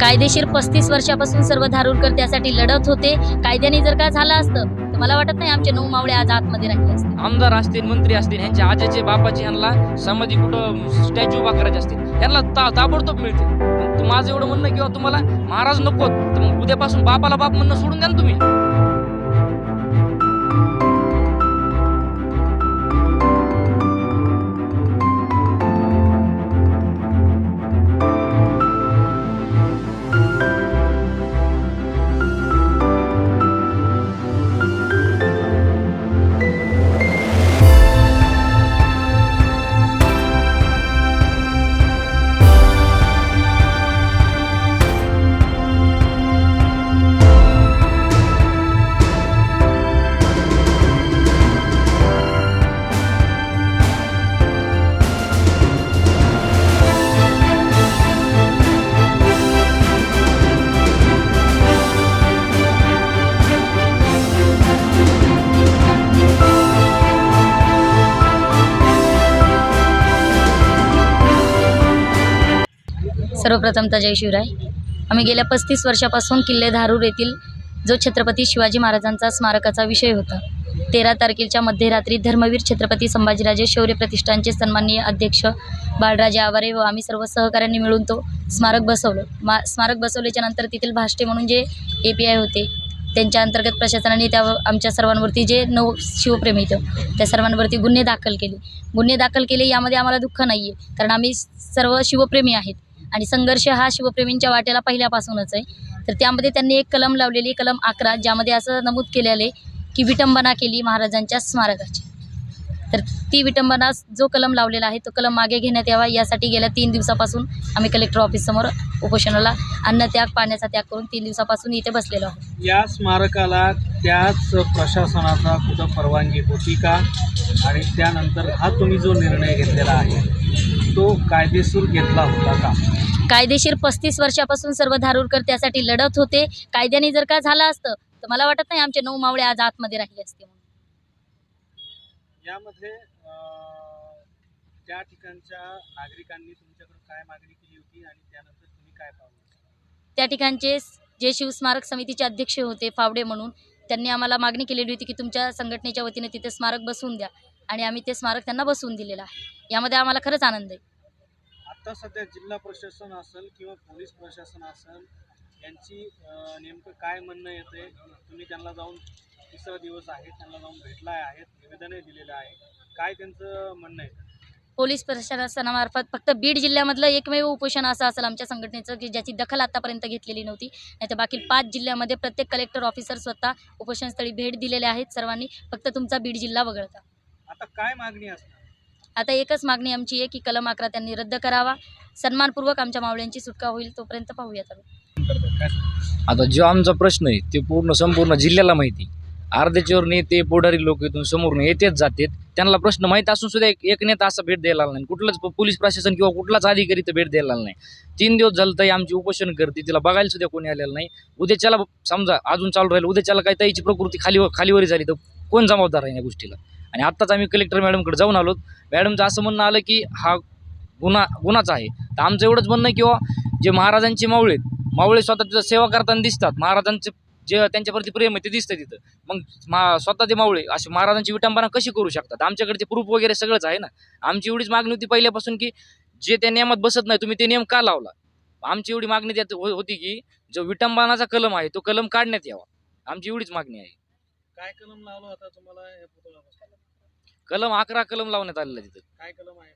कायदेशीर पस्तीस वर्षापासून सर्व धारूरकर त्यासाठी लढत होते. कायद्याने जर का झालं असतं तर मला वाटत नाही आमचे नऊ मावळे आज आतमध्ये राहिले असते. आमदार असतील मंत्री असतील ह्यांच्या आजीचे बापाचे ह्यांना समाधी कुठं स्टॅच्यू उभा करायचे असतील ह्यांना ता ताबडतोब मिळते माझं एवढं म्हणणं किंवा तुम्हाला महाराज नको. तर मग उद्यापासून बापाला बाप म्हणणं सोडून द्या ना तुम्ही. सर्वप्रथमतः जय शिवराय. आम्ही गेल्या पस्तीस वर्षापासून किल्ले धारूर येथील जो छत्रपती शिवाजी महाराजांचा स्मारकाचा विषय होता तेरा तारखेच्या मध्यरात्री धर्मवीर छत्रपती संभाजीराजे शौर्य प्रतिष्ठानचे सन्माननीय अध्यक्ष बाळराजे आवारे व आम्ही सर्व सहकाऱ्यांनी मिळून तो स्मारक बसवलं. मा स्मारक बसवल्याच्या नंतर तेथील भाष्टे म्हणून जे ए पी आय होते त्यांच्या अंतर्गत प्रशासनाने त्या आमच्या सर्वांवरती जे नऊ शिवप्रेमी होतं त्या सर्वांवरती गुन्हे दाखल केले. गुन्हे दाखल केले यामध्ये आम्हाला दुःख नाही आहे कारण आम्ही सर्व शिवप्रेमी आहेत. आणि संघर्ष हा शिवप्रेमींच्या वाट्याला पहिल्यापासूनच आहे. तर त्यामध्ये त्यांनी एक कलम लावलेली कलम अकरा ज्यामध्ये असं नमूद केलेलं की विटंबना केली महाराजांच्या स्मारकाची. तर ती विटंबना जो कलम लावलेला आहे तो कलम मागे घेण्यात यावा. यासाठी गेल्या तीन दिवसापासून आम्ही कलेक्टर ऑफिससमोर उपोषणाला अन्न त्याग पाण्याचा त्याग करून तीन दिवसापासून इथे बसलेलो आहोत. या स्मारकाला त्याच प्रशासनाचा कुठं परवानगी होती का? आणि त्यानंतर हा तुम्ही जो निर्णय घेतलेला आहे तो कायदेशीर घेतला होता का? कायदेशीर पस्तीस वर्षापासून सर्व धारूरकर त्यासाठी लढत होते. कायद्याने जर का झालं असतं तर मला वाटत नाही आमचे नऊ मावळे आज आतमध्ये राहिले असते म्हणून. यामध्ये त्या ठिकाणच्या नागरिकांनी तुमच्याकडे काय मागणी केली होती आणि त्यानंतर तुम्ही काय पावलं त्या ठिकाणचे जे शिवस्मारक समितीचे अध्यक्ष होते फावडे म्हणून त्यांनी आम्हाला मागणी केलेली होती की तुमच्या संघटनेच्या वतीने तिथे स्मारक बसवून द्या. आणि आम्ही ते स्मारक त्यांना बसवून दिलेलं आहे. यामध्ये आम्हाला खरंच आनंद आहे. आता सध्या जिल्हा प्रशासन असेल किंवा पोलीस प्रशासन असेल यांची नेमकं काय म्हणणं येते तुम्ही त्यांना जाऊन तिसरा दिवस आहे त्यांना जाऊन भेटलाय आहेत निवेदनही दिलेलं आहे. काय त्यांचं म्हणणं आहे? पोलीस प्रशासनामार्फत फक्त बीड जिल्ह्यामधलं एकमेव उपोषण असं असेल आमच्या संघटनेचं की ज्याची दखल आतापर्यंत घेतलेली नव्हती. नाही तर बाकी पाच जिल्ह्यामध्ये प्रत्येक कलेक्टर ऑफिसर स्वतः उपोषणस्थळी भेट दिलेल्या आहेत. सर्वांनी फक्त तुमचा बीड जिल्हा वगळता. आता काय मागणी असणार आता एकच मागणी आमची आहे की कलम अकरा त्यांनी रद्द करावा. सन्मानपूर्वक आमच्या मावळ्यांची सुटका होईल तोपर्यंत पाहूयात आम्ही. आता जो आमचा प्रश्न आहे ते पूर्ण संपूर्ण जिल्ह्याला माहिती अर्ध्याच्यावर नेते पुढारी लोक इथून समोरून येतेच जातात. त्यांना प्रश्न माहीत असून सुद्धा एक एक नेता असा भेट द्यायला नाही. कुठलंच पोलीस प्रशासन किंवा कुठलाच अधिकारी तर भेट द्यायला नाही. तीन दिवस झालं ताई आमची उपोषण करते तिला बघायला सुद्धा कोणी आलेलं नाही. उद्याच्याला समजा अजून चालू राहील उद्याच्याला काही ताईची प्रकृती खाली खालीवरी झाली तर कोण जबाबदार आहे या गोष्टीला? आणि आत्ताच आम्ही कलेक्टर मॅडमकडे जाऊन आलो मॅडमचं असं म्हणणं आलं की हा गुन्हा गुन्हाच आहे. तर आमचं एवढंच म्हणणं की किंवा जे महाराजांचे मावळे आहेत, मावळे स्वतः तिथं सेवा करताना दिसतात. महाराजांचे जे त्यांच्यावरती प्रेम आहे ते दिसतं तिथं. मग मा स्वतः ते मावळे असे महाराजांची विटंबना कशी करू शकतात? आमच्याकडे ते प्रूफ वगैरे सगळंच आहे ना? आमची एवढीच मागणी होती पहिल्यापासून की जे त्या नियमात बसत नाही तुम्ही ते नियम का लावला? आमची एवढी मागणी त्यात हो- होती की जो विटंबनाचा कलम आहे तो कलम काढण्यात यावा. आमची एवढीच मागणी आहे. काय कलम लावला होता तुम्हाला या पुतळ्यापासून? कलम अकरा कलम लावण्यात आलेला आहे तिथं. काय कलम आहे?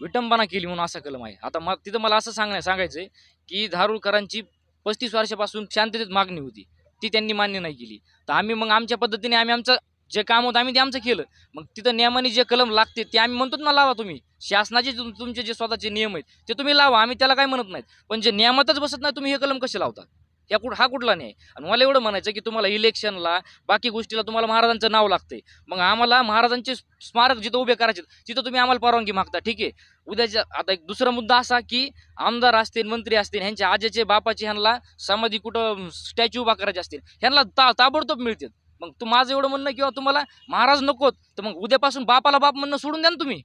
विटंबना केली म्हणून असा कलम आहे. आता मग तिथं मला असं सांगण्या सांगायचं आहे की धारूरकरांची पस्तीस वर्षापासून शांततेत मागणी होती. ती त्यांनी मान्य नाही केली. तर आम्ही मग आमच्या पद्धतीने आम्ही आमचं जे काम होतं आम्ही ते आमचं केलं. मग तिथं नियमाने जे कलम लागते ते आम्ही म्हणतो ना लावा तुम्ही. शासनाचे तुम- तुमचे जे स्वतःचे नियम आहेत ते तुम्ही लावा. आम्ही त्याला काय म्हणत नाहीत. पण जे नियमातच बसत नाही तुम्ही हे कलम कसे लावता? ह्या कुठ हा कुठला नाही आणि मला एवढं म्हणायचं की तुम्हाला इलेक्शनला बाकी गोष्टीला तुम्हाला महाराजांचं नाव लागतंय. मग आम्हाला महाराजांचे स्मारक जिथं उभे करायचे तिथं तुम्ही आम्हाला परवानगी मागता ठीक आहे? उद्याच्या आता एक दुसरा मुद्दा असा की आमदार असतील मंत्री असतील ह्यांच्या आजचे बापाचे ह्यांना समाधी कुठं स्टॅच्यू उभा करायचे असतील ह्यांना ता ताबडतोब मिळतील. मग तू माझं एवढं म्हणणं किंवा तुम्हाला महाराज नकोत तर मग उद्यापासून बापाला बाप म्हणणं सोडून द्या ना तुम्ही.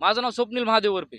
माझं नाव स्वप्नील महादेव वरपे.